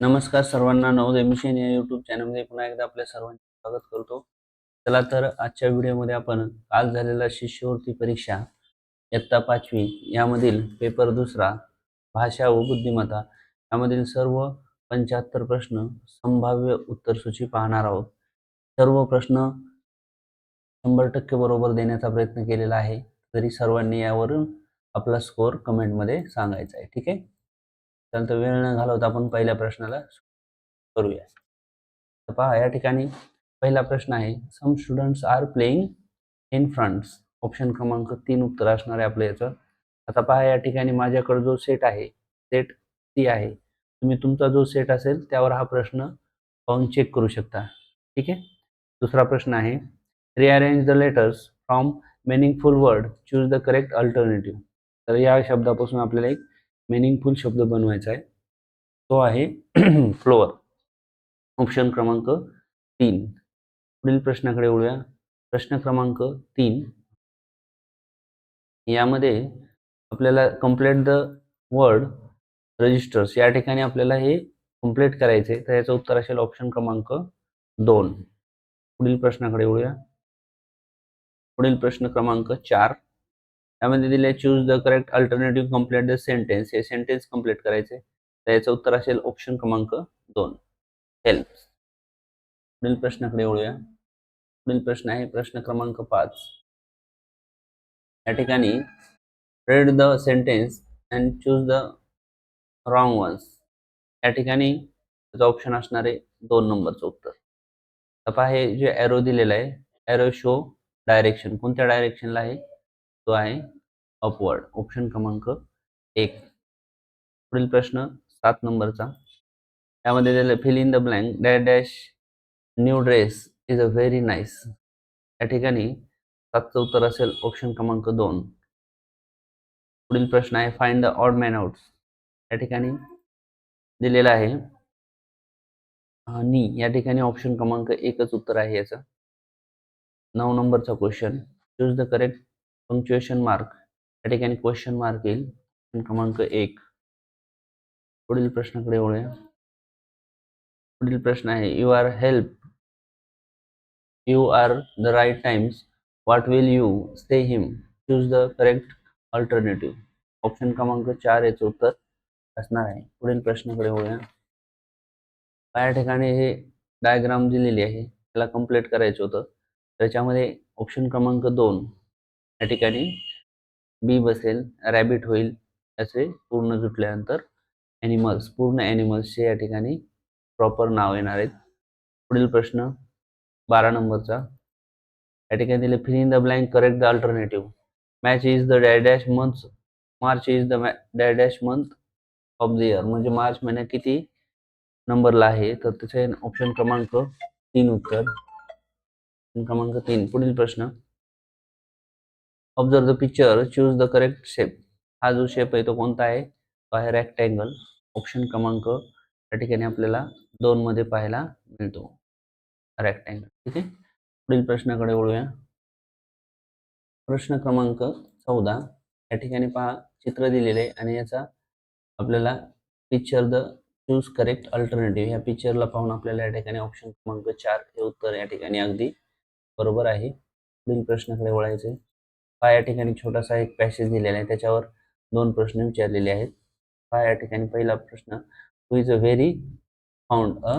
नमस्कार सर्वांना नवोदय मिशन या युट्यूब चॅनलमध्ये पुन्हा एकदा आपल्या सर्वांचे स्वागत करतो. चला तर आजच्या व्हिडिओमध्ये आपण काल झालेला शिष्यवृत्ती परीक्षा इयत्ता पाचवी यामधील पेपर दुसरा भाषा व बुद्धिमत्ता यामधील सर्व पंच्याहत्तर प्रश्न संभाव्य उत्तरसूची पाहणार आहोत. सर्व प्रश्न शंभर टक्के बरोबर देण्याचा प्रयत्न केलेला आहे तरी सर्वांनी यावरून आपला स्कोअर कमेंटमध्ये सांगायचा आहे ठीक आहे? त्यानंतर वेळ न घालवता आपण पहिल्या प्रश्नाला करूया. तर पहा या ठिकाणी पहिला प्रश्न आहे some students are playing in fronts option क्रमांक तीन उत्तर असणार आहे आपलं याचं. आता पहा या ठिकाणी माझ्याकडे जो सेट आहे सेट सी आहे तुम्ही तुमचा जो सेट असेल त्यावर हा प्रश्न पाहून चेक करू शकता. ठीक आहे? दुसरा प्रश्न आहे rearrange the letters from meaningful word choose the correct alternative तर या शब्दापासून आपल्याला एक मिनिंगफुल शब्द बनवायचा आहे. तो आहे फ्लोअर ऑप्शन क्रमांक तीन. पुढील प्रश्नाकडे वळूया. प्रश्न क्रमांक तीन. यामध्ये आपल्याला कम्प्लेट द वर्ड रजिस्टर्स या ठिकाणी आपल्याला हे कंप्लीट करायचे तर याचं उत्तर असेल ऑप्शन क्रमांक दोन. पुढील प्रश्नाकडे वळूया. पुढील प्रश्न क्रमांक चार. त्यामध्ये दिले choose the correct alternative complete the sentence हे सेंटेन्स कंप्लीट करायचे तर याचं उत्तर असेल ऑप्शन क्रमांक दोन. हेल्प पुढील प्रश्नाकडे वळूया. पुढील प्रश्न आहे प्रश्न क्रमांक पाच. या ठिकाणी read the sentence and choose the wrong ones या ठिकाणी त्याचं ऑप्शन असणार आहे दोन नंबरचं उत्तर. तपा हे जे ॲरो दिलेला आहे ॲरो शो डायरेक्शन कोणत्या डायरेक्शनला आहे? तो आहे अपवर्ड. ऑप्शन क्रमांक एक. पुढील प्रश्न सात नंबरचा. त्यामध्ये दिलं fill in the blank dash dash new dress is a very nice या ठिकाणी सातचं उत्तर असेल ऑप्शन क्रमांक दोन. पुढील प्रश्न आहे find the odd man outs या ठिकाणी दिलेला आहे. नी. या ठिकाणी ऑप्शन क्रमांक एकच उत्तर आहे याचं. नऊ नंबरचा question choose the correct punctuation mark या ठिकाणी क्वेश्चन मार्क येईल. क्रमांक एक. पुढील प्रश्नाकडे वळूया. पुढील प्रश्न आहे you are help you are the right times what will you stay him choose the correct alternative option क्रमांक चार याचं उत्तर असणार आहे. पुढील प्रश्नाकडे वळूया. या ठिकाणी हे डायग्राम दिलेली आहे त्याला कंप्लीट करायचं होतं. त्याच्यामध्ये ऑप्शन क्रमांक दोन या ठिकाणी बी बसेल रॅबिट होईल असे पूर्ण जुटल्यानंतर ॲनिमल्स पूर्ण ॲनिमल्सचे या ठिकाणी प्रॉपर नाव येणार आहेत. पुढील प्रश्न बारा नंबरचा. या ठिकाणी दिले fill in the blank correct the alternative match is the dash month March is the dash month of the year म्हणजे मार्च महिन्यात किती नंबरला आहे? तर त्याचे ऑप्शन क्रमांक तीन उत्तर. क्रमांक तीन. पुढील प्रश्न observe the picture choose the correct shape हा जो शेप आहे तो कोणता आहे? तो आहे रेक्टँगल ऑप्शन क्रमांक. या ठिकाणी आपल्याला दोन मध्ये पाहायला मिळतो. रेक्टँगल ठीक आहे? पुढील प्रश्नाकडे वळूया. प्रश्न क्रमांक चौदा. या ठिकाणी पहा चित्र दिलेले आहे आणि याचा आपल्याला picture the choose correct alternative या पिक्चरला पाहून आपल्याला या ठिकाणी ऑप्शन क्रमांक चार हे उत्तर या ठिकाणी अगदी बरोबर आहे. पुढील प्रश्नाकडे वळायचे पहा या ठिकाणी छोटासा एक पॅसेज दिलेला आहे. त्याच्यावर दोन प्रश्न विचारलेले आहेत. पहा या ठिकाणी पहिला प्रश्न who is a very found a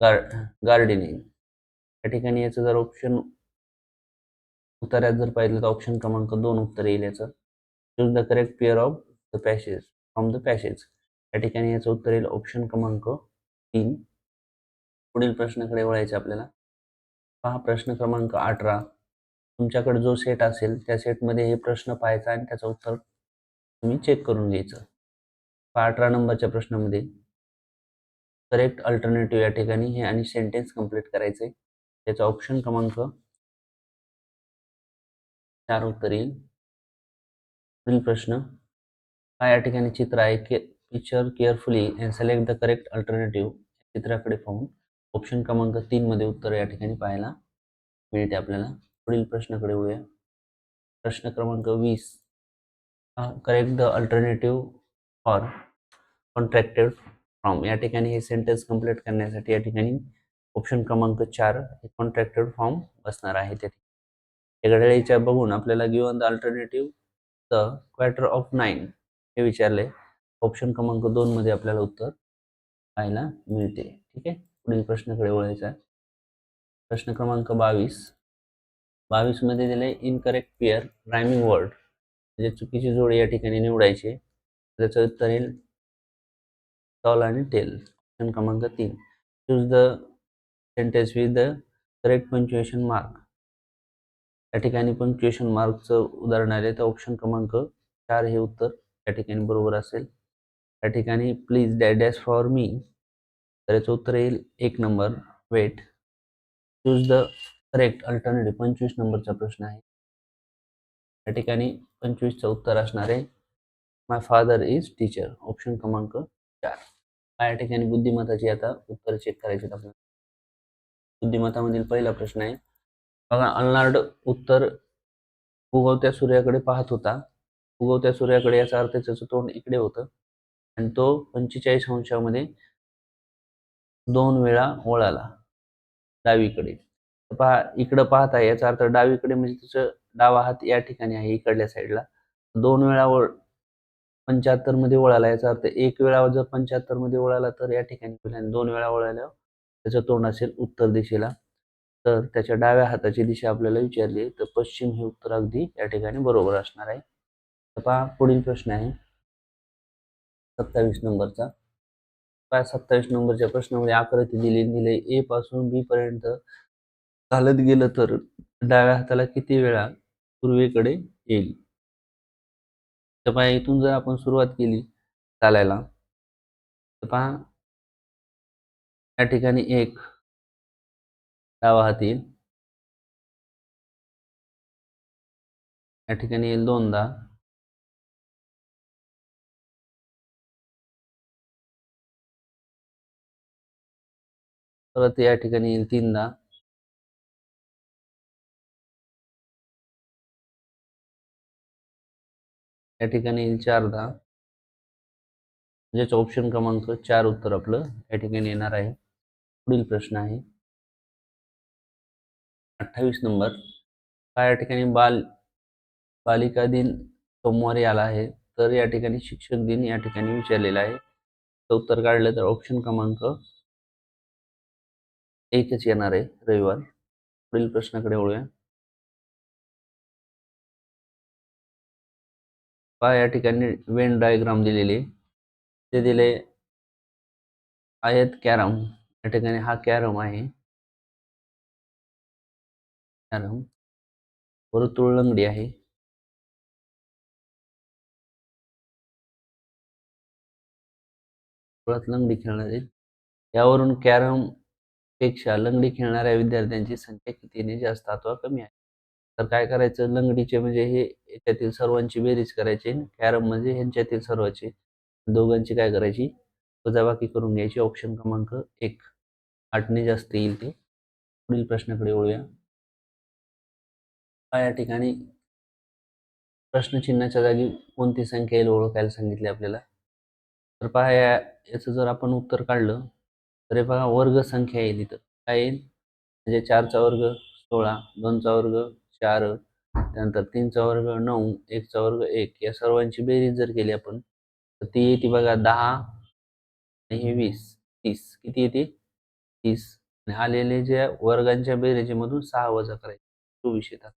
गार गार्डनिंग या ठिकाणी याचं जर ऑप्शन उत्तरात जर पाहिलं तर ऑप्शन क्रमांक दोन उत्तर येईल याचं. Choose the correct pair of the passage from the passage या ठिकाणी याचं उत्तर येईल ऑप्शन क्रमांक तीन. पुढील प्रश्नाकडे वळायचे आपल्याला. पहा प्रश्न क्रमांक अठरा. तुमच्याकडे जो सेट असेल त्या सेटमध्ये हे प्रश्न पाहायचा आणि त्याचं उत्तर तुम्ही चेक करून घ्यायचं. अठरा नंबरच्या प्रश्नामध्ये करेक्ट अल्टरनेटिव्ह या ठिकाणी हे आणि सेंटेन्स कंप्लीट करायचे त्याचा ऑप्शन क्रमांक चार उत्तर येईल. पुढील प्रश्न हा या ठिकाणी चित्र आहे. के picture carefully and select the correct alternative चित्राकडे पाहून ऑप्शन क्रमांक तीन मध्ये उत्तर या ठिकाणी पाहायला मिळते आपल्याला. पुढील प्रश्नाकडे वळूया. प्रश्न क्रमांक वीस. Correct the alternative for contracted from या ठिकाणी हे सेंटेन्स कंप्लीट करण्यासाठी या ठिकाणी ऑप्शन क्रमांक चार हे कॉन्ट्रॅक्टेड फॉर्म बसणार आहे त्या ठिकाणी. या घड्याळीच्या बघून आपल्याला given the alternative the quarter of nine हे विचारले. ऑप्शन क्रमांक दोन मध्ये आपल्याला उत्तर पाहायला मिळते. ठीक आहे? पुढील प्रश्नाकडे वळायचा आहे. प्रश्न क्रमांक बावीस. बावीसमध्ये दिले इनकरेक्ट पेअर रायमिंग वर्ड म्हणजे चुकीची जोडी या ठिकाणी निवडायची. त्याचं उत्तर येईल टॉल आणि टेल. ऑप्शन क्रमांक तीन. Choose the sentence with the correct punctuation mark या ठिकाणी पंक्च्युएशन मार्कचं उदाहरण आले तर ऑप्शन क्रमांक चार हे उत्तर या ठिकाणी बरोबर असेल. या ठिकाणी प्लीज डॅ डॅश फॉर मी तर याचं उत्तर येईल एक number wait choose the correct alternative पंचवीस नंबरचा प्रश्न आहे. या ठिकाणी पंचवीसचं उत्तर असणार आहे. My father is teacher option क्रमांक चार. या ठिकाणी बुद्धिमत्ताची आता उत्तर चेक करायची आपल्याला बुद्धिमत्तामधील पहिला प्रश्न आहे. बघा अल्नार्ड उत्तर उगवत्या सूर्याकडे पाहत होता. उगवत्या सूर्याकडे याचा अर्थ त्याचं तोंड इकडे होतं. आणि तो पंचेचाळीस अंशामध्ये दोन वेळा वळाला डावीकडे. पहा इकडं पाहत आहे याचा अर्थ डावीकडे म्हणजे त्याचं डावा हात या ठिकाणी आहे इकडल्या साईडला. दोन वेळा वळ पंच्याहत्तरमध्ये वळाला याचा अर्थ एक वेळा जर पंच्याहत्तरमध्ये वळाला तर या ठिकाणी दोन वेळा वळाल्यावर त्याचं तोंड असेल उत्तर दिशेला. तर त्याच्या डाव्या हाताची दिशा आपल्याला विचारली तर पश्चिम हे उत्तर अगदी या ठिकाणी बरोबर असणार आहे. तर पहा पुढील प्रश्न आहे. सत्तावीस नंबरचा. पहा सत्तावीस नंबरच्या प्रश्नामध्ये आकृती दिली दिले ए पासून बी पर्यंत चालत गेलं तर डाव्या हाताला किती वेळा पूर्वेकडे येईल? तर पहा इथून जर आपण सुरुवात केली चालायला तर पहा या ठिकाणी एक डावा हात येईल. या ठिकाणी येईल दोनदा. परत या ठिकाणी येईल तीनदा. या ठिकाणी येईल चारदा. म्हणजेच ऑप्शन क्रमांक चार उत्तर आपलं या ठिकाणी येणार आहे. पुढील प्रश्न आहे. अठ्ठावीस नंबर. हा या ठिकाणी बाल बालिका दिन सोमवारी आला आहे. तर या ठिकाणी शिक्षक दिन या ठिकाणी विचारलेला आहे. तर उत्तर काढलं तर ऑप्शन क्रमांक एकच येणार आहे रविवार. पुढील प्रश्नाकडे वळूया. पहा या ठिकाणी वेन डायग्राम दिलेले ते दिले आहेत कॅरम. या ठिकाणी हा कॅरम आहे. कॅरम. वर्तुळ लंगडी आहे. लंगडी खेळणारे यावरून कॅरमपेक्षा लंगडी खेळणाऱ्या विद्यार्थ्यांची संख्या कितीने जास्त अथवा कमी आहे. तर काय करायचं? लंगडीचे म्हणजे हे याच्यातील सर्वांची बेरीज करायची कॅरम म्हणजे ह्यांच्यातील सर्वांची. दोघांची काय करायची? वजाबाकी करून घ्यायची. ऑप्शन क्रमांक एक. आठने जास्त येईल ते. पुढील प्रश्नाकडे वळूया. या ठिकाणी? प्रश्नचिन्हाच्या जागी कोणती संख्या येईल ओळखायला सांगितली आपल्याला? तर पहा या याचं जर आपण उत्तर काढलं तर हे बघा वर्ग संख्या येईल इथं. काय येईल? म्हणजे चारचा वर्ग सोळा. दोनचा वर्ग चार त्यानंतर तीनचा वर्ग नऊ एकचा वर्ग एक या सर्वांची बेरीज जर केली आपण तर ती येते बघा दहा आणि हे वीस तीस. किती येते? तीस. आणि आलेले ज्या वर्गांच्या बेरीजेमधून सहा वजा करायचे. चोवीस येतात.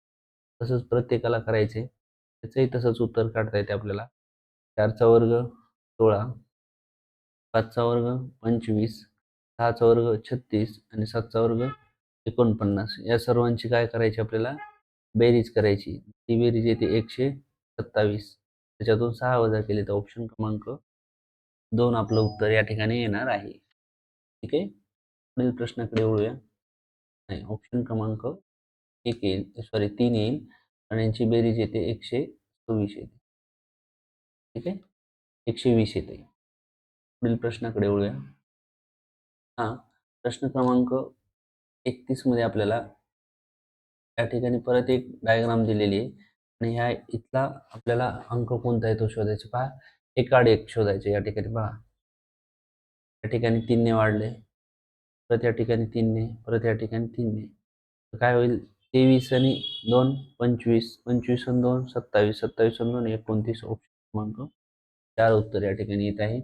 तसंच प्रत्येकाला करायचे. त्याचंही तसंच उत्तर काढता येते आपल्याला. चारचा वर्ग सोळा पाचचा वर्ग पंचवीस सहाचा वर्ग छत्तीस आणि सातचा वर्ग एकोणपन्नास. या सर्वांची काय करायची आपल्याला? बेरीज करायची. ती बेरीज येते एकशे सत्तावीस. त्याच्यातून सहा वजा केले तर ऑप्शन क्रमांक दोन आपलं उत्तर या ठिकाणी येणार आहे. ठीक आहे? पुढील प्रश्नाकडे वळूया. नाही ऑप्शन क्रमांक एक येईल. सॉरी तीन येईल. आणि यांची बेरीज येते एकशे सव्वीस येते. ठीक आहे? एकशे वीस येते. पुढील प्रश्नाकडे वळूया. हा प्रश्न क्रमांक एकतीसमध्ये आपल्याला या ठिकाणी परत एक डायग्राम दिलेली आहे. आणि ह्या इथला आपल्याला अंक कोणता आहे तो शोधायचा पहा. एकाड एक शोधायचे या ठिकाणी पहा. या ठिकाणी तीनने वाढले. परत या ठिकाणी तीनने परत या ठिकाणी तीनने. तर काय होईल? तेवीस आणि दोन पंचवीस. पंचवीस आणि दोन सत्तावीस. सत्तावीस आणि दोन एकोणतीस ऑप्शन क्रमांक. चार उत्तर या ठिकाणी येत आहे.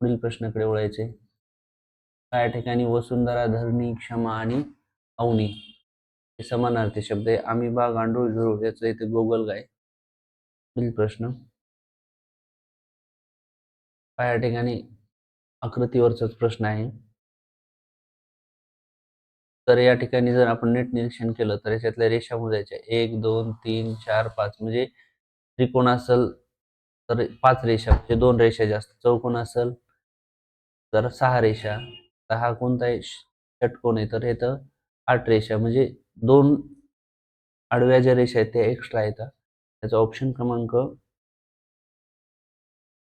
पुढील प्रश्नाकडे वळायचे. काय या ठिकाणी वसुंधरा धरणी क्षमा आणि अवनी. समानार्थी शब्द आहे. आम्ही बा गांडूळ झुरू याचं इथे गोगल गाय पुढील प्रश्न. काय या ठिकाणी आकृतीवरचाच प्रश्न आहे. तर या ठिकाणी जर आपण नीट निरीक्षण केलं तर याच्यातल्या रेषा मोजायच्या. एक दोन तीन चार पाच. म्हणजे त्रिकोण असेल तर पाच रेषा म्हणजे दोन रेषा जास्त. चौकोन असेल तर सहा रेषा. तर हा कोणता आहे? षटकोन आहे? तर इथं आठ रेषा. म्हणजे दोन आडव्या ज्या रेषा आहेत त्या एक्स्ट्रा येतात त्याचा ऑप्शन क्रमांक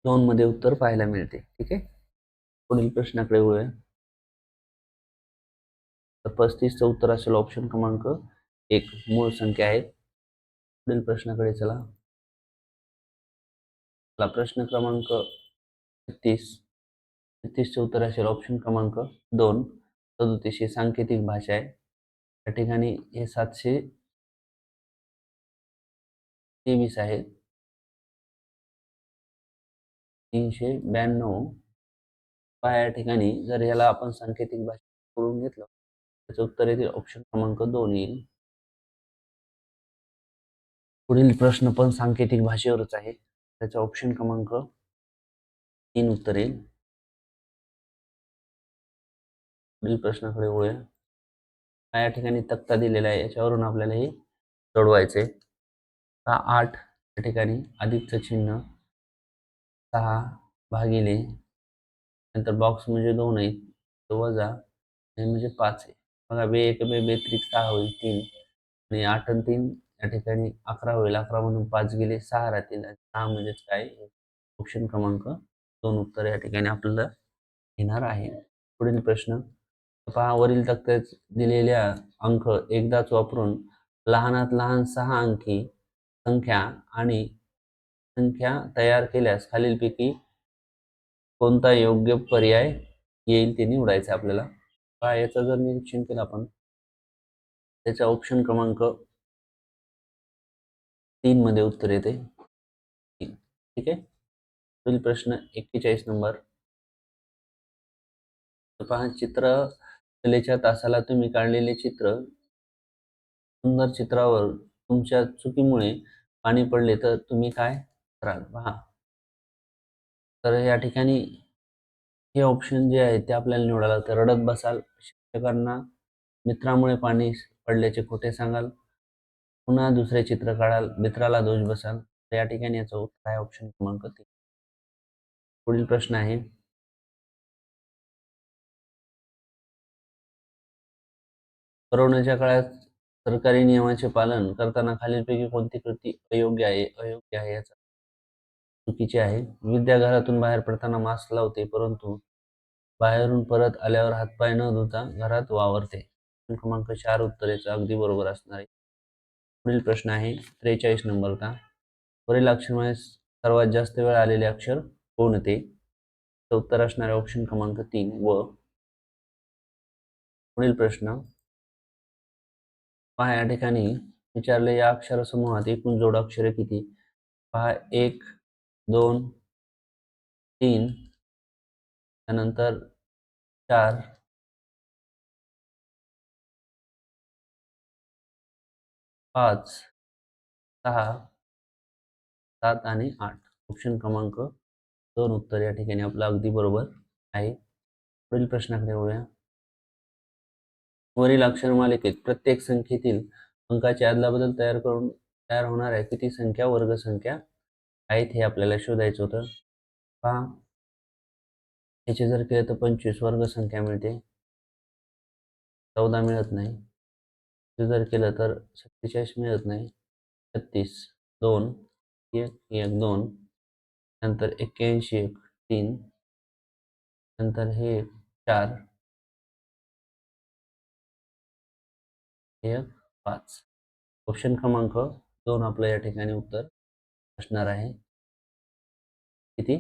दोन मध्ये उत्तर पाहायला मिळते. ठीक आहे? पुढील प्रश्नाकडे वळूया. तर पस्तीसचं उत्तर असेल ऑप्शन क्रमांक एक. मूळ संख्या आहे पुढील प्रश्नाकडे चला. चला प्रश्न क्रमांक छत्तीस छत्तीसचं उत्तर असेल ऑप्शन क्रमांक दोन. सदोतीस ही सांकेतिक भाषा आहे. या ठिकाणी हे सातशे तेवीस आहेत तीनशे ब्याण्णव. पहा या ठिकाणी जर याला आपण सांकेतिक भाषा करून घेतलं त्याचं उत्तर येथील ऑप्शन क्रमांक दोन येईल. पुढील प्रश्न पण सांकेतिक भाषेवरच आहे. त्याचा ऑप्शन क्रमांक तीन उत्तर येईल. पुढील प्रश्नाकडे वळूया. या ठिकाणी तक्ता दिलेला आहे. याच्यावरून आपल्याला हे सोडवायचे सहा आठ या ठिकाणी अधिकचं चिन्ह सहा भागिले नंतर बॉक्स म्हणजे दोन आहेत तो वजा हे म्हणजे पाच आहे. बघा बे एक बे बेत्रिक सहा होईल तीन. आणि आठ आणि तीन या ठिकाणी अकरा होईल. अकरा मधून पाच गेले सहा राहतील. सहा म्हणजेच काय? ऑप्शन क्रमांक दोन उत्तर या ठिकाणी आपल्याला येणार आहे. पुढील प्रश्न. पहा वरील तक्त्यात दिलेल्या अंक एकदाच वापरून लहानात लहान सहा अंकी संख्या आणि संख्या तयार केल्यास खालीलपैकी कोणता योग्य पर्याय येईल ते निवडायचं आपल्याला. पहा याचं जर निरीक्षण केलं आपण. त्याचा ऑप्शन क्रमांक तीन मध्ये उत्तर येते. ठीक आहे? पुढील प्रश्न एक्केचाळीस नंबर. पहा चित्र कलेच्या तासाला तुम्ही काढलेले चित्र सुंदर चित्रावर तुमच्या चुकीमुळे पाणी पडले तर तुम्ही काय कराल? पहा. तर या ठिकाणी हे ऑप्शन जे आहे ते आपल्याला निवडायला तर रडत बसाल शिक्षकांना मित्रामुळे पाणी पडल्याचे खोटे सांगाल. पुन्हा दुसरे चित्र काढाल मित्राला दोष बसाल. तर या ठिकाणी याचं उत्तर आहे ऑप्शन क्रमांक तीन. पुढील प्रश्न आहे. कोरोनाच्या काळात सरकारी नियमाचे पालन करताना खालीलपैकी कोणती कृती अयोग्य आहे? अयोग्य आहे याचा चुकीचे आहे. विद्या घरातून बाहेर पडताना मास्क लावते परंतु बाहेरून परत आल्यावर हातपाय न धुता घरात वावरते. क्रमांक चार उत्तरेचं अगदी बरोबर असणार आहे. पुढील प्रश्न आहे त्रेचाळीस नंबरचा वरील अक्षरमध्ये सर्वात जास्त वेळ आलेले अक्षर कोणते? उत्तर असणारे ऑप्शन क्रमांक तीन व पुढील प्रश्न पहा या ठिकाणी विचारले या अक्षरसमूहात एकूण जोड अक्षरे किती? पहा एक दोन तीन त्यानंतर चार पाच सहा सात आणि आठ. ऑप्शन क्रमांक दोन उत्तर या ठिकाणी आपलं अगदी बरोबर आहे. पुढील प्रश्नाकडे वळूया. वरील अक्षरमालिकेत प्रत्येक संख्येतील अंकाची अदलाबदल तयार करून तयार होणाऱ्या किती संख्या वर्ग संख्या आहेत हे आपल्याला शोधायचं होतं. पहा. याचे जर केलं तर पंचवीस वर्ग संख्या मिळते. चौदा मिळत नाही. ते जर केलं तर सत्तेचाळीस मिळत नाही. छत्तीस दोन एक एक दोन. नंतर एक्क्याऐंशी एक तीन. नंतर हे चार. एक पाच. ऑप्शन क्रमांक दोन आपलं या ठिकाणी उत्तर असणार आहे. किती?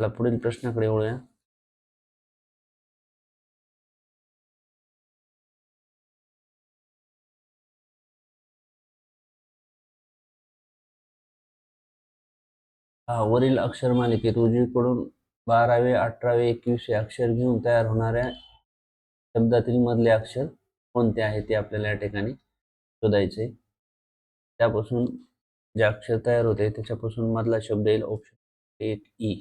आपला पुढील प्रश्नाकडे वळूया. हा वरील अक्षर मालिकेत उजवीकडून बारावे अठरावे एकवीसशे अक्षर घेऊन तयार होणाऱ्या शब्दातील मधले अक्षर कोणते आहे ते आपल्याला या ठिकाणी शोधायचे. त्यापासून जे अक्षर तयार होते त्याच्यापासून मधला शब्द येईल ऑप्शन एक ई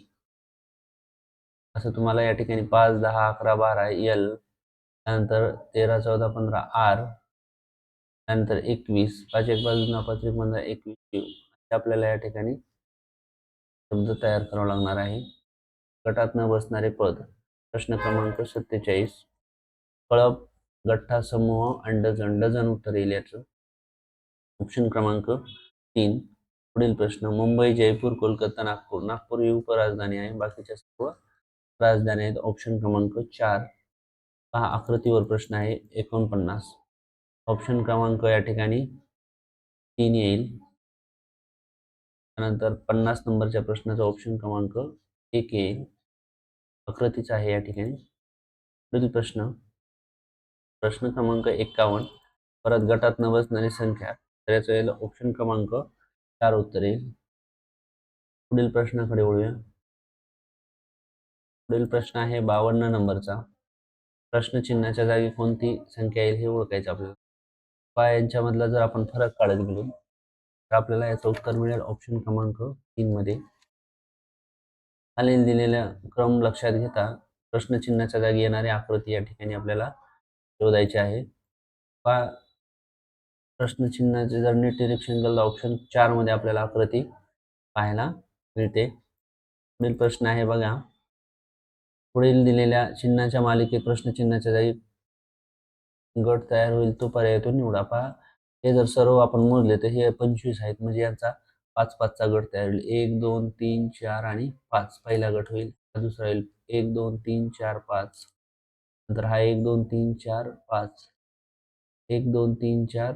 असं तुम्हाला या ठिकाणी पाच दहा अकरा बारा एल त्यानंतर तेरा चौदा पंधरा आर त्यानंतर एकवीस पाच एक पाच दोन पाच एक पंधरा एकवीस यू आपल्याला या ठिकाणी शब्द तयार करावा लागणार आहे. गटात न बसणारे पद. प्रश्न क्रमांक सत्तेचाळीस. कळप गठ्ठा समूह अंडज डझन उत्तर येईल याचं. ऑप्शन क्रमांक तीन. पुढील प्रश्न मुंबई जयपूर कोलकाता नागपूर. नागपूर ही उपराजधानी आहे. बाकीच्या सर्व राजधानी आहेत. ऑप्शन क्रमांक चार. पहा आकृतीवर प्रश्न आहे. एकोणपन्नास. ऑप्शन क्रमांक या ठिकाणी तीन येईल. त्यानंतर पन्नास नंबरच्या प्रश्नाचा ऑप्शन क्रमांक एक येईल. आकृतीचा आहे या ठिकाणी. पुढील प्रश्न प्रश्न क्रमांक एक्कावन्न परत गटात न बसणारी संख्या. तर याचं येईल ऑप्शन क्रमांक चार उत्तर येईल. पुढील प्रश्नाकडे वळूया. पुढील प्रश्न आहे बावन्न नंबरचा. प्रश्नचिन्हाच्या जागी कोणती संख्या येईल हे ओळखायचं आपल्याला. पा यांच्यामधला जर आपण फरक काढत गेलो तर आपल्याला याचं उत्तर मिळेल ऑप्शन क्रमांक तीन मध्ये. खालील दिलेल्या क्रम लक्षात घेता प्रश्नचिन्हाच्या जागी येणारी आकृती या ठिकाणी आपल्याला शोधायचे आहे. पा प्रश्नचिन्हाचे जर नीट निरीक्षण केलं ऑप्शन चारमध्ये आपल्याला आकृती पाहायला मिळते. पुढील प्रश्न आहे बघा. पुढील दिलेल्या चिन्हाच्या मालिकेत प्रश्नचिन्हाच्या जागी गट तयार होईल तो पर्याय निवडा. पहा. हे जर सर्व आपण मोजले तर हे पंचवीस आहेत म्हणजे यांचा पाच पाचचा गट तयार होईल. एक दोन तीन चार आणि पाच. पहिला गट होईल दुसरा होईल एक दोन तीन चार पाच. नंतर हा एक दोन तीन चार पाच. एक दोन तीन चार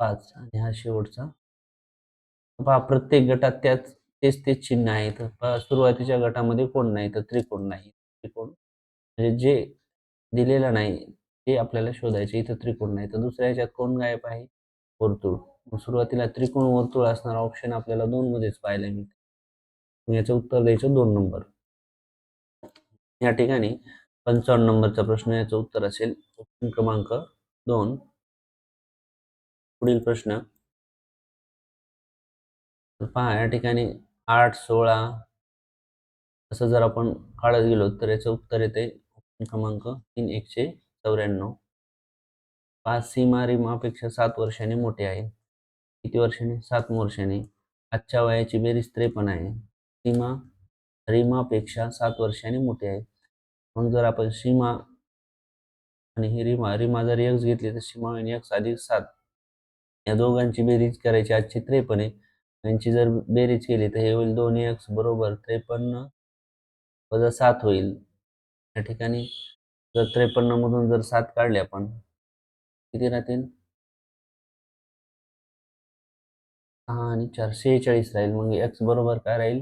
पाच आणि हा शेवटचा. पहा प्रत्येक गटात त्याच तेच तेच चिन्ह आहेत सुरुवातीच्या गटामध्ये कोण नाही तर त्रिकोण नाही. त्रिकोण म्हणजे जे दिलेलं नाही ते आपल्याला शोधायचे. इथं त्रिकोण नाही तर दुसऱ्या ह्याच्यात कोण गायब आहे? वर्तुळ. सुरुवातीला त्रिकोण वर्तुळ असणारा ऑप्शन आपल्याला दोन मध्येच पाहायला मिळते. याचं उत्तर द्यायचं दोन नंबर या ठिकाणी पंचावन्न नंबरचा प्रश्न याचं उत्तर असेल. ऑप्शन क्रमांक दोन. पुढील प्रश्न. पहा या ठिकाणी आठ सोळा असं जर आपण काढत गेलो तर याचं उत्तर येते. ऑप्शन क्रमांक तीन एकशे चौऱ्याण्णव. पाच सीमा रिमापेक्षा सात वर्षांनी मोठे आहे. किती वर्षांनी? सात वर्षांनी. आजच्या वयाची बेरीज त्रेपन्न आहे. सीमा रिमापेक्षा सात वर्षांनी मोठे आहे. मग जर आपण सीमा आणि ही रिमा रिमा जर एक्स घेतली तर सीमा आणि एक्स अधिक सात. या दोघांची बेरीज करायची आजची त्रेपन्न आहे. यांची जर बेरीज केली तर हे होईल दोन एक्स बरोबर त्रेपन्न वजा सात होईल. या ठिकाणी जर त्रेपन्न मधून जर सात काढले आपण किती राहतील? सहा आणि चार सेहेचाळीस राहील. मग एक्स बरोबर काय राहील?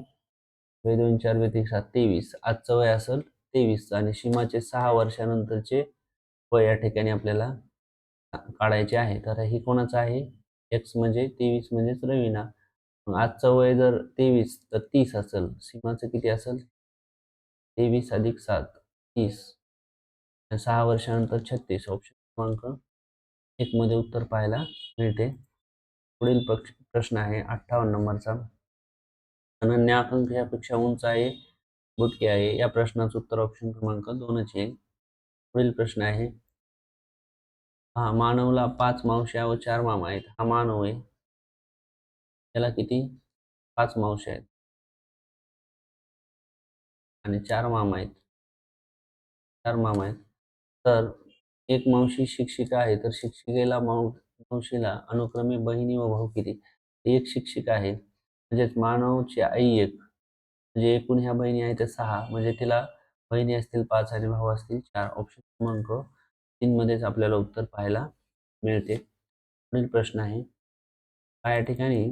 वे दोन चार वे सात तेवीस. आजचं वय असेल तेवीस आणि सीमाचे सहा वर्षानंतरचे वय या ठिकाणी आपल्याला काढायचे आहे. तर ही कोणाचं आहे? एक्स म्हणजे तेवीस म्हणजेच रवीना. आजचं वय जर तेवीस तर तीस असेल. सीमाचं किती असेल? तेवीस अधिक सात तीस. सहा वर्षानंतर छत्तीस. ऑप्शन क्रमांक एक मध्ये उत्तर पाहायला मिळते. पुढील प्रश्न आहे अठ्ठावन्न नंबरचा. अनन्य आकांक यापेक्षा उंच आहे. बुटके आहे. या प्रश्नाचं उत्तर ऑप्शन क्रमांक दोनच आहे. पुढील प्रश्न आहे. हा मानवला पाच मावश्या व चार मामा आहेत. हा मानव आहे. त्याला किती? पाच मावश्या आहेत. आणि चार मामा आहेत. चार मामा आहेत. तर एक मावशी शिक्षिका आहे. तर शिक्षिकेला माव मावशीला अनुक्रमे बहिणी व भाऊ किती? एक शिक्षिका आहे. म्हणजेच मानवची आई एक. म्हणजे एकूण ह्या बहिणी आहेत त्या सहा. म्हणजे तिला बहिणी असतील पाच आणि भाऊ असतील चार ऑप्शन क्रमांक तीन मध्येच आपल्याला उत्तर पाहायला मिळते. पुढील प्रश्न आहे. या ठिकाणी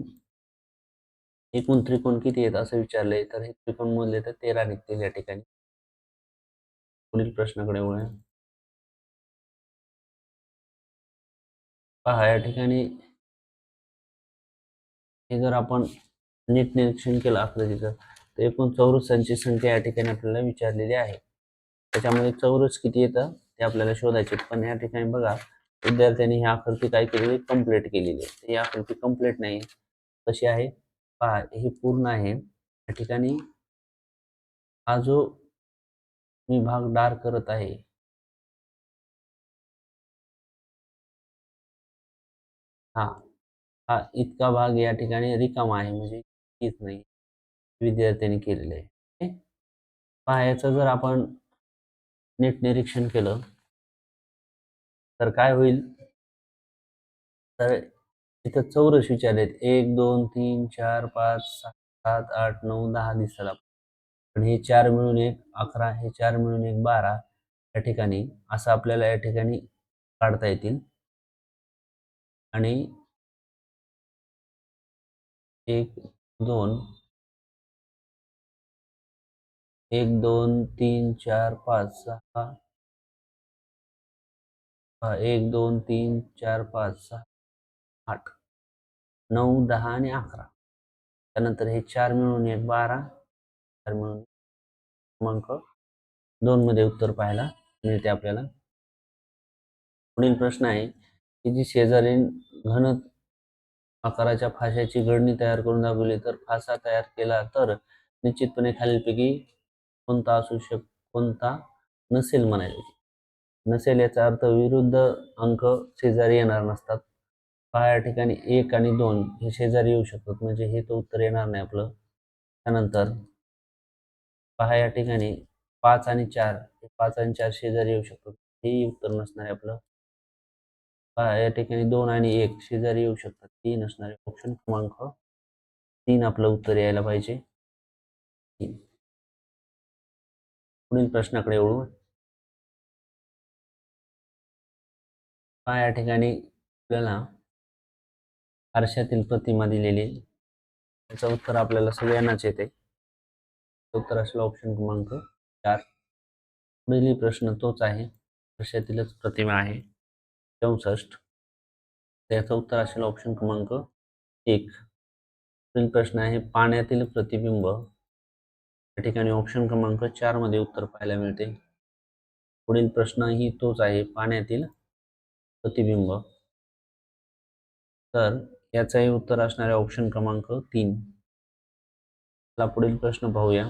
एकूण त्रिकोण किती आहेत असं विचारलंय. तर हे त्रिकोण मोजले तर तेरा निघतील या ठिकाणी. पुढील प्रश्नाकडे वळूया. पहा या ठिकाणी हे जर आपण नीट निरीक्षण केलं आकृतीचं तर एकूण चौरसांची संख्या या ठिकाणी आपल्याला विचारलेली आहे. त्याच्यामध्ये चौरस किती येतं ते आपल्याला शोधायचे. पण या ठिकाणी बघा विद्यार्थ्यांनी ही आकृती काय केलेली? कंप्लीट केलेली आहे. ही आकृती कंप्लीट नाही. कशी आहे? पहा ही पूर्ण आहे. या ठिकाणी हा जो मी भाग डार्क करत आहे हा हा इतका भाग या ठिकाणी रिकामा आहे. म्हणजे तीच नाही. विद्यार्थ्यांनी केलेले आहे. पायाचं जर आपण नीट निरीक्षण केलं तर काय होईल? तर इथं चौरस विचारलेत. एक दोन तीन चार पाच सहा सात आठ नऊ दहा दिसायला पण हे चार मिळून एक अकरा हे चार मिळून एक बारा या ठिकाणी असं आपल्याला या ठिकाणी काढता येतील. आणि एक दोन एक दोन तीन चार पाच सहा. एक दोन तीन चार पाच सहा आठ. नऊ दहा आणि अकरा. त्यानंतर हे चार मिळून एक बारा. चार मिळून क्रमांक दोन मध्ये उत्तर पाहायला मिळते आपल्याला. पुढील प्रश्न आहे की जी शेजारी घन आकाराच्या फाशाची गडणी तयार करून दाखवली तर फासा तयार केला तर निश्चितपणे खालीलपैकी कोणता असू शक कोणता नसेल म्हणायचे नसेल याचा अर्थ विरुद्ध अंक शेजारी येणार नसतात. पहा या ठिकाणी एक आणि दोन हे शेजारी येऊ शकतात. म्हणजे हे तर उत्तर येणार नाही आपलं. त्यानंतर पहा या ठिकाणी पाच आणि चार हे पाच आणि चार शेजारी येऊ शकतात. हेही उत्तर नसणार आहे आपलं. पहा या ठिकाणी दोन आणि एक शेजारी येऊ शकतात. हे नसणार आहे. ऑप्शन क्रमांक तीन आपलं उत्तर यायला पाहिजे. तीन. पुढील प्रश्नाकडे वळू? पहा या ठिकाणी आपल्याला आरशातील प्रतिमा दिलेली त्याचं उत्तर आपल्याला सगळ्यांनाच येते. उत्तर असेल ऑप्शन क्रमांक चार. पुढील प्रश्न तोच आहे. आरशातीलच प्रतिमा आहे. चौसष्ट. त्याचं उत्तर असेल ऑप्शन क्रमांक एक. पुढील प्रश्न आहे पाण्यातील प्रतिबिंब या ठिकाणी ऑप्शन क्रमांक चारमध्ये उत्तर पाहायला मिळते. पुढील प्रश्नही तोच आहे पाण्यातील प्रतिबिंब. तर याचंही उत्तर असणारे ऑप्शन क्रमांक तीन. चला पुढील प्रश्न पाहूया.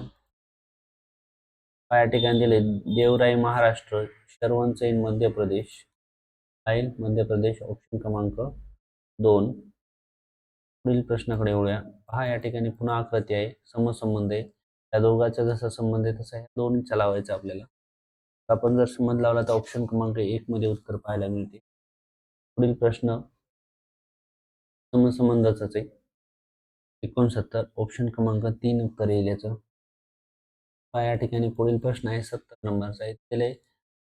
या ठिकाणी दिले देवराई महाराष्ट्र शरवणचैन मध्य प्रदेश. आईल मध्य प्रदेश ऑप्शन क्रमांक दोन. पुढील प्रश्नाकडे येऊया हा या ठिकाणी पुन्हा आकृती आहे समसंबंध आहे. त्या दोघांचा जसा संबंध आहे तसा दोन्हीचा लावायचा आपल्याला. आपण जर संबंध लावला तर ऑप्शन क्रमांक एक मध्ये उत्तर पाहायला मिळते. पुढील प्रश्न समसंबंधाचाच आहे. एकोणसत्तर ऑप्शन क्रमांक तीन उत्तर येईल याचं. या ठिकाणी पुढील प्रश्न आहे सत्तर नंबरचा आहे. त्याला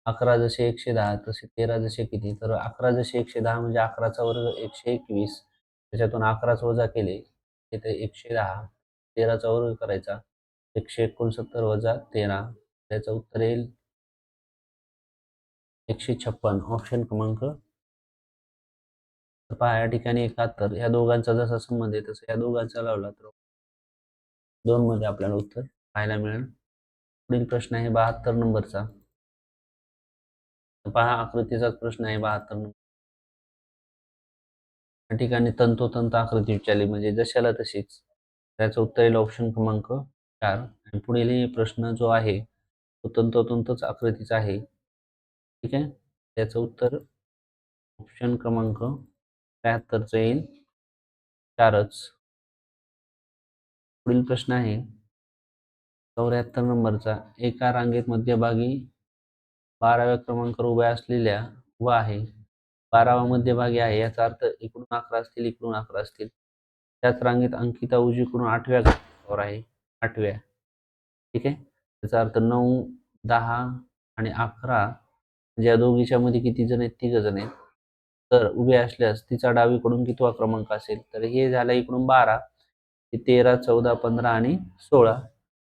अकरा जसे एकशे दहा तसे तेरा जसे किती? तर अकरा जसे एकशे दहा म्हणजे अकराचा वर्ग एकशे एकवीस. त्याच्यातून अकराच वजा केले तिथे एकशे दहा. तेराचा वर्ग करायचा. एकशे एकोणसत्तर वजा तेरा. त्याचं उत्तर येईल. एकशे छप्पन. ऑप्शन क्रमांक. पहा या ठिकाणी एकाहत्तर. या दोघांचा जसा संबंध आहे तसं या दोघांचा लावला तर दोन मध्ये आपल्याला उत्तर पाहायला मिळेल. पुढील प्रश्न आहे बहात्तर नंबरचा. पहा आकृतीचाच प्रश्न आहे बहात्तर नंबर. या ठिकाणी तंतोतंत आकृती विचारली म्हणजे जशाला तशीच. त्याचं उत्तर येईल ऑप्शन क्रमांक. चार. आणि पुढील प्रश्न जो आहे तो तंतोतंतच आकृतीचा आहे. ठीक आहे? त्याचं उत्तर ऑप्शन क्रमांक त्र्याहत्तरचं येईल. चारच. पुढील प्रश्न आहे. चौऱ्याहत्तर नंबरचा. एका रांगेत मध्यभागी बाराव्या क्रमांकावर उभ्या असलेल्या व आहे. बारावा मध्यभागी आहे. याचा अर्थ इकडून अकरा असतील इकडून अकरा असतील. त्याच रांगेत अंकिता उजवीकडून आठव्या क्रमांकावर आहे. आठव्या. ठीक आहे? त्याचा अर्थ नऊ दहा आणि अकरा म्हणजे या दोघीच्या मध्ये किती जण आहेत? तिघ जण आहेत. तर उभे असल्यास तिचा डावीकडून कितवा क्रमांक असेल? तर हे झालं इकडून बारा तेरा चौदा पंधरा आणि सोळा.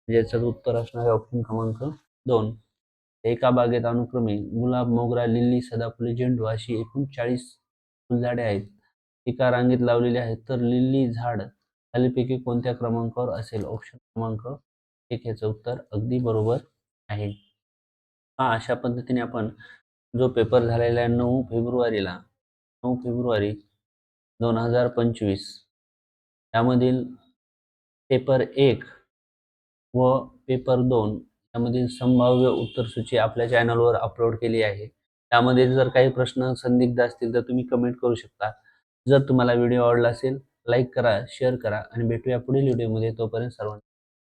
ज्याचं उत्तर असणार आहे ऑप्शन क्रमांक दोन. एका बागेत अनुक्रमे गुलाब मोगरा लिली सदाफुली झेंडू अशी एकूण चाळीस फुलझाडे आहेत. एका रांगेत लावलेली आहेत. तर लिली झाड खालीपैकी कोणत्या क्रमांकावर असेल? ऑप्शन क्रमांक. एक याचं उत्तर अगदी बरोबर आहे. हा अशा पद्धतीने आपण जो पेपर झालेला आहे नऊ फेब्रुवारीला नऊ फेब्रुवारी दोन हजार पंचवीस यामधील पेपर एक व पेपर दोन यामधील संभाव्य उत्तरसूची आपल्या चॅनलवर अपलोड केली आहे. त्यामध्ये जर काही प्रश्न संदिग्ध असतील तर तुम्ही कमेंट करू शकता. जर तुम्हाला व्हिडिओ आवडला असेल लाईक करा शेअर करा आणि भेटूया पुढील व्हिडिओमध्ये. तोपर्यंत सर्वांना